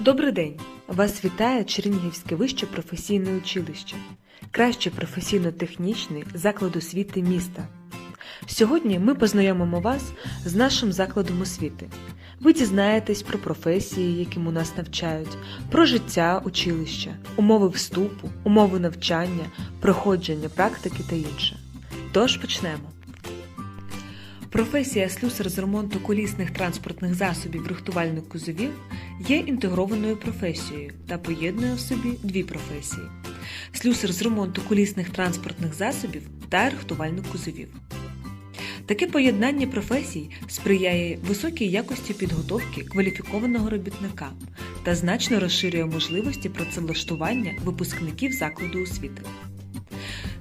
Добрий день! Вас вітає Чернігівське вище професійне училище, краще професійно-технічний заклад освіти міста. Сьогодні ми познайомимо вас з нашим закладом освіти. Ви дізнаєтесь про професії, яким у нас навчають, про життя училища, умови вступу, умови навчання, проходження практики та інше. Тож почнемо. Професія слюсар з ремонту колісних транспортних засобів рихтувальник кузовів є інтегрованою професією та поєднує в собі дві професії: слюсар з ремонту колісних транспортних засобів та рихтувальник кузовів. Таке поєднання професій сприяє високій якості підготовки кваліфікованого робітника та значно розширює можливості працевлаштування випускників закладу освіти.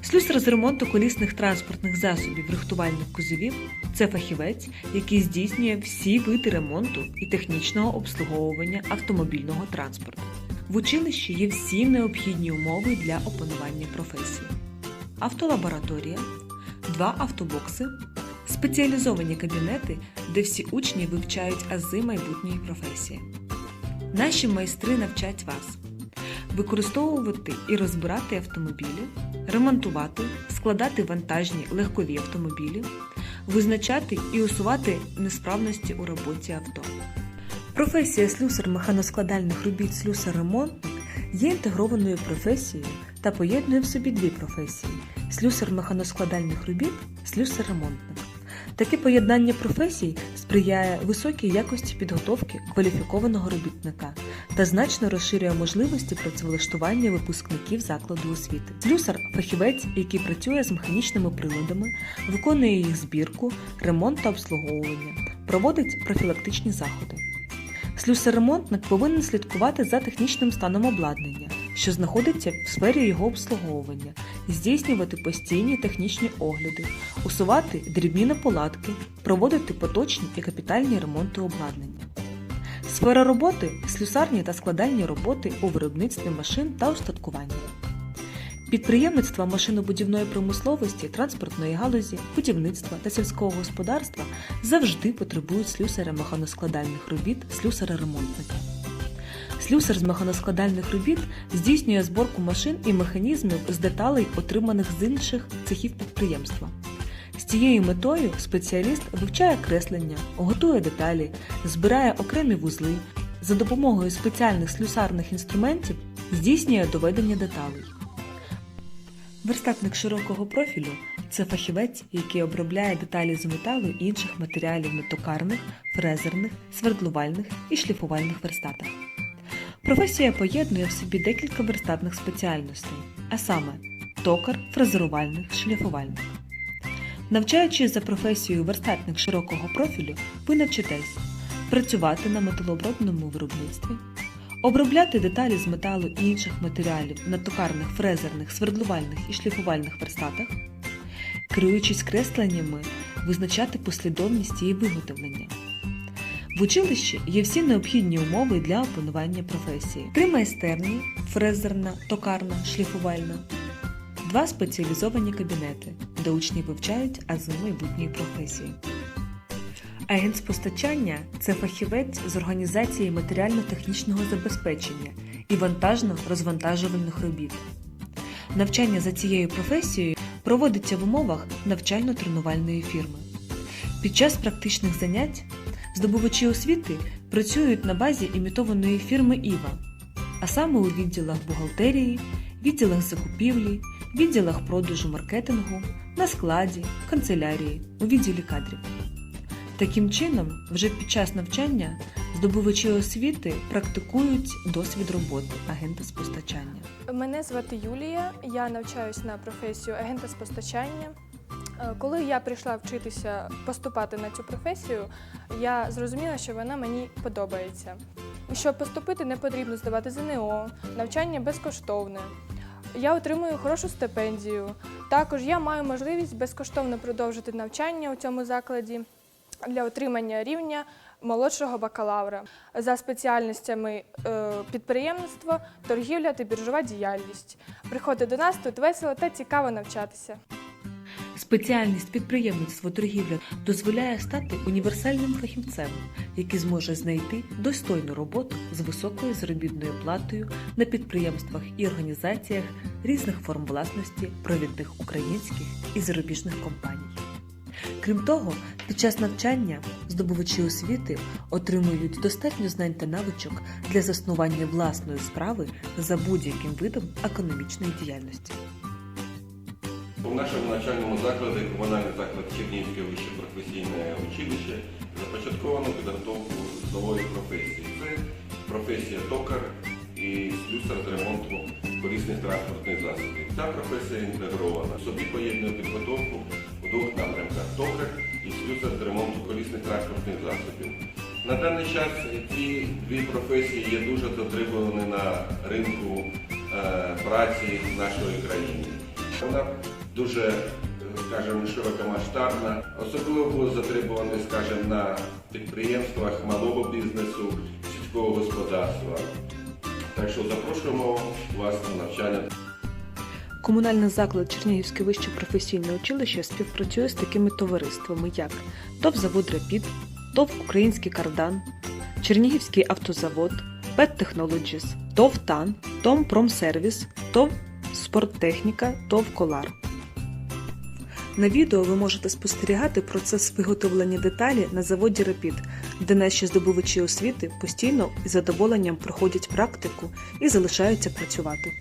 Слюсар з ремонту колісних транспортних засобів рихтувальних кузовів це фахівець, який здійснює всі види ремонту і технічного обслуговування автомобільного транспорту. В училищі є всі необхідні умови для опанування професії: автолабораторія, два автобокси, спеціалізовані кабінети, де всі учні вивчають ази майбутньої професії. Наші майстри навчать вас використовувати і розбирати автомобілі, ремонтувати, складати вантажні легкові автомобілі, визначати і усувати несправності у роботі авто. Професія слюсар механоскладальних робіт слюсар ремонтник є інтегрованою професією та поєднує в собі дві професії: слюсар механоскладальних робіт, слюсар ремонтник. Таке поєднання професій сприяє високій якості підготовки кваліфікованого робітника та значно розширює можливості працевлаштування випускників закладу освіти. Слюсар фахівець, який працює з механічними приладами, виконує їх збірку, ремонт та обслуговування, проводить профілактичні заходи. Слюсар-ремонтник повинен слідкувати за технічним станом обладнання, що знаходиться в сфері його обслуговування, здійснювати постійні технічні огляди, усувати дрібні неполадки, проводити поточні і капітальні ремонти обладнання. Сфера роботи слюсарні та складальні роботи у виробництві машин та устаткування. Підприємництва машинобудівної промисловості, транспортної галузі, будівництва та сільського господарства завжди потребують слюсаря механоскладальних робіт, слюсаря-ремонтника. Слюсар з механоскладальних робіт здійснює зборку машин і механізмів з деталей, отриманих з інших цехів підприємства. З цією метою спеціаліст вивчає креслення, готує деталі, збирає окремі вузли, за допомогою спеціальних слюсарних інструментів здійснює доведення деталей. Верстатник широкого профілю це фахівець, який обробляє деталі з металу і інших матеріалів на токарних, фрезерних, свердлувальних і шліфувальних верстатах. Професія поєднує в собі декілька верстатних спеціальностей, а саме токар, фрезерувальник, шліфувальник. Навчаючись за професією верстатник широкого профілю, ви навчитесь працювати на металообробному виробництві, обробляти деталі з металу і інших матеріалів на токарних, фрезерних, свердлувальних і шліфувальних верстатах, керуючись кресленнями, визначати послідовність її виготовлення. В училищі є всі необхідні умови для опанування професії: три майстерні фрезерна, токарна, шліфувальна, два спеціалізовані кабінети, де учні вивчають ази майбутньої професії. Агент з постачання це фахівець з організації матеріально-технічного забезпечення і вантажно-розвантажувальних робіт. Навчання за цією професією проводиться в умовах навчально-тренувальної фірми. Під час практичних занять здобувачі освіти працюють на базі імітованої фірми Іва, а саме у відділах бухгалтерії, відділах закупівлі, відділах продажу маркетингу, на складі, канцелярії, у відділі кадрів. Таким чином, вже під час навчання здобувачі освіти практикують досвід роботи агента з постачання. Мене звати Юлія, я навчаюсь на професію агента з постачання. Е, Коли я прийшла вчитися поступати на цю професію, я зрозуміла, що вона мені подобається. Щоб поступити, не потрібно здавати ЗНО, навчання безкоштовне. Я отримую хорошу стипендію. Також я маю можливість безкоштовно продовжити навчання у цьому закладі для отримання рівня молодшого бакалавра за спеціальностями е, підприємництво, торгівля та біржова діяльність. Приходьте до нас тут весело та цікаво навчатися. Спеціальність підприємництво торгівля дозволяє стати універсальним фахівцем, який зможе знайти достойну роботу з високою заробітною платою на підприємствах і організаціях різних форм власності провідних українських і зарубіжних компаній. Крім того, під час навчання здобувачі освіти отримують достатньо знань та навичок для заснування власної справи за будь-яким видом економічної діяльності. У нашому навчальному закладі комунальний заклад Чернігівське вище професійне училище започатковано підготовку нової професії. Це професія токар і слюсар з ремонту колісних транспортних засобів. Ця професія інтегрована. Собі поєднує підготовку у двох напрямках токар і слюсар з ремонту колісних транспортних засобів. На даний час ці дві професії є дуже затребувані на ринку е, праці нашої країни. Вона дуже, е, скажімо, широкомасштабна, особливо було затребувані, скажімо, на підприємствах малого бізнесу, сільського господарства. Так що запрошуємо вас на навчання. Комунальний заклад Чернігівське вище професійне училище співпрацює з такими товариствами, як ТОВ Завод Рапід, ТОВ Український кардан, Чернігівський автозавод, Pet Technologies, ТОВ ТАН, ТОМ Промсервіс, ТОВ Спорттехніка, ТОВ Колар. На відео ви можете спостерігати процес виготовлення деталі на заводі Рапід, де наші здобувачі освіти постійно із задоволенням проходять практику і залишаються працювати.